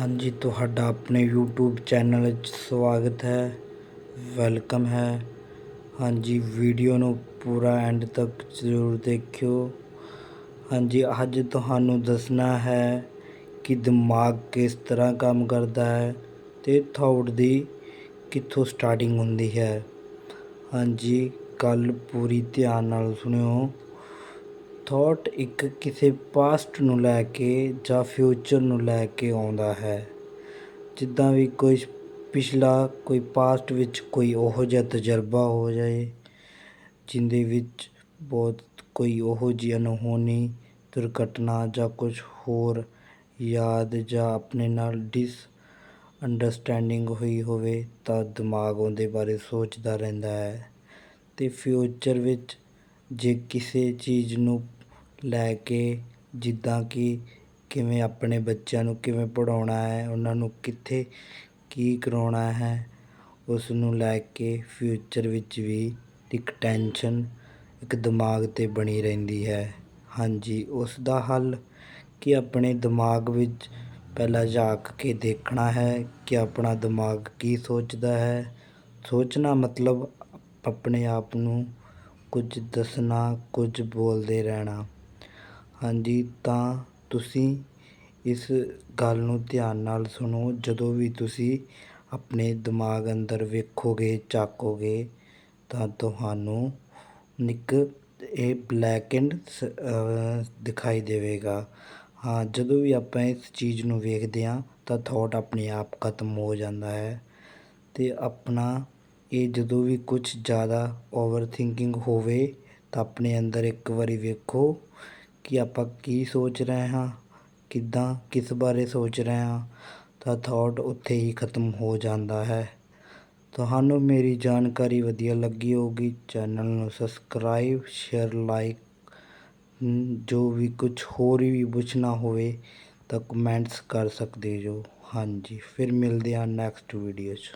ਹਾਂਜੀ, ਤੁਹਾਡਾ ਆਪਣੇ YouTube ਚੈਨਲ ਵਿੱਚ ਸਵਾਗਤ ਹੈ, ਵੈਲਕਮ ਹੈ। ਹਾਂਜੀ, ਵੀਡੀਓ ਨੂੰ ਪੂਰਾ ਐਂਡ ਤੱਕ ਜ਼ਰੂਰ ਦੇਖਿਓ। ਹਾਂਜੀ, ਅੱਜ ਤੁਹਾਨੂੰ ਦੱਸਣਾ ਹੈ ਕਿ ਦਿਮਾਗ ਕਿਸ ਤਰ੍ਹਾਂ ਕੰਮ ਕਰਦਾ ਹੈ ਤੇ ਥਾਟ ਦੀ ਕਿੱਥੋਂ ਸਟਾਰਟਿੰਗ ਹੁੰਦੀ ਹੈ। ਹਾਂਜੀ ਗੱਲ ਪੂਰੀ ਧਿਆਨ ਨਾਲ ਸੁਣਿਓ। ਥਾਟ ਇੱਕ ਕਿਸੇ ਪਾਸਟ ਨੂੰ ਲੈ ਕੇ ਜਾਂ ਫਿਊਚਰ ਨੂੰ ਲੈ ਕੇ ਆਉਂਦਾ ਹੈ। ਜਿੱਦਾਂ ਵੀ ਕੋਈ ਪਿਛਲਾ ਕੋਈ ਪਾਸਟ ਵਿੱਚ ਕੋਈ ਉਹੋ ਜਿਹਾ ਤਜਰਬਾ ਹੋ ਜਾਏ ਜਿਹਦੇ ਵਿੱਚ ਬਹੁਤ ਕੋਈ ਉਹੋ ਜਿਹੀ ਅਨਹੋਣੀ ਦੁਰਘਟਨਾ ਜਾਂ ਕੁਝ ਹੋਰ ਯਾਦ ਜਾਂ ਆਪਣੇ ਨਾਲ ਡਿਸ ਅੰਡਰਸਟੈਂਡਿੰਗ ਹੋਈ ਹੋਵੇ ਤਾਂ ਦਿਮਾਗ ਉਹਦੇ ਬਾਰੇ ਸੋਚਦਾ ਰਹਿੰਦਾ ਹੈ। ਅਤੇ ਫਿਊਚਰ ਵਿੱਚ ਜੇ ਕਿਸੇ ਚੀਜ਼ ਨੂੰ ਲੈ ਕੇ ਜਿੱਦਾਂ ਕਿ ਕਿਵੇਂ ਆਪਣੇ ਬੱਚਿਆਂ ਨੂੰ ਕਿਵੇਂ ਪੜ੍ਹਾਉਣਾ ਹੈ, ਉਹਨਾਂ ਨੂੰ ਕਿੱਥੇ ਕੀ ਕਰਾਉਣਾ ਹੈ, ਉਸ ਨੂੰ ਲੈ ਕੇ ਫਿਊਚਰ ਵਿੱਚ ਵੀ ਇੱਕ ਟੈਨਸ਼ਨ ਇੱਕ ਦਿਮਾਗ 'ਤੇ ਬਣੀ ਰਹਿੰਦੀ ਹੈ। ਹਾਂਜੀ, ਉਸ ਦਾ ਹੱਲ ਕਿ ਆਪਣੇ ਦਿਮਾਗ ਵਿੱਚ ਪਹਿਲਾਂ ਝਾਕ ਕੇ ਦੇਖਣਾ ਹੈ ਕਿ ਆਪਣਾ ਦਿਮਾਗ ਕੀ ਸੋਚਦਾ ਹੈ। ਸੋਚਣਾ ਮਤਲਬ ਆਪਣੇ ਆਪ ਨੂੰ ਕੁਝ ਦੱਸਣਾ, ਕੁਝ ਬੋਲਦੇ ਰਹਿਣਾ। ਹਾਂਜੀ, ਤਾਂ ਤੁਸੀਂ ਇਸ ਗੱਲ ਨੂੰ ਧਿਆਨ ਨਾਲ ਸੁਣੋ। ਜਦੋਂ ਵੀ ਤੁਸੀਂ ਆਪਣੇ ਦਿਮਾਗ ਅੰਦਰ ਵੇਖੋਗੇ ਝਾਕੋਗੇ ਤਾਂ ਤੁਹਾਨੂੰ ਇੱਕ ਇਹ ਬਲੈਕ ਐਂਡ ਸ ਦਿਖਾਈ ਦੇਵੇਗਾ। ਹਾਂ, ਜਦੋਂ ਵੀ ਆਪਾਂ ਇਸ ਚੀਜ਼ ਨੂੰ ਵੇਖਦੇ ਹਾਂ, ਤਾਂ ਥੋਟ ਆਪਣੇ ਆਪ ਖਤਮ ਹੋ ਜਾਂਦਾ ਹੈ ਅਤੇ ਆਪਣਾ ਇਹ ਜਦੋਂ ਵੀ ਕੁਝ ਜ਼ਿਆਦਾ ਓਵਰ ਥਿੰਕਿੰਗ ਹੋਵੇ, ਤਾਂ ਆਪਣੇ ਅੰਦਰ ਇੱਕ ਵਾਰੀ ਵੇਖੋ ਕਿ ਆਪਾਂ ਕੀ ਸੋਚ ਰਹੇ ਹਾਂ, ਕਿੱਦਾਂ, ਕਿਸ ਬਾਰੇ ਸੋਚ ਰਹੇ ਹਾਂ, ਤਾਂ ਥੋਟ ਉੱਥੇ ਹੀ ਖਤਮ ਹੋ ਜਾਂਦਾ ਹੈ। ਤੁਹਾਨੂੰ ਮੇਰੀ ਜਾਣਕਾਰੀ ਵਧੀਆ ਲੱਗੀ ਹੋਊਗੀ ਚੈਨਲ ਨੂੰ ਸਬਸਕ੍ਰਾਈਬ ਸ਼ੇਅਰ ਲਾਈਕ ਜੋ ਵੀ ਕੁਝ ਹੋਰ ਵੀ ਪੁੱਛਣਾ ਹੋਵੇ ਤਾਂ ਕਮੈਂਟਸ ਕਰ ਸਕਦੇ ਜੋ। ਹਾਂਜੀ, ਫਿਰ ਮਿਲਦੇ ਹਾਂ ਨੈਕਸਟ ਵੀਡੀਓ 'ਚ।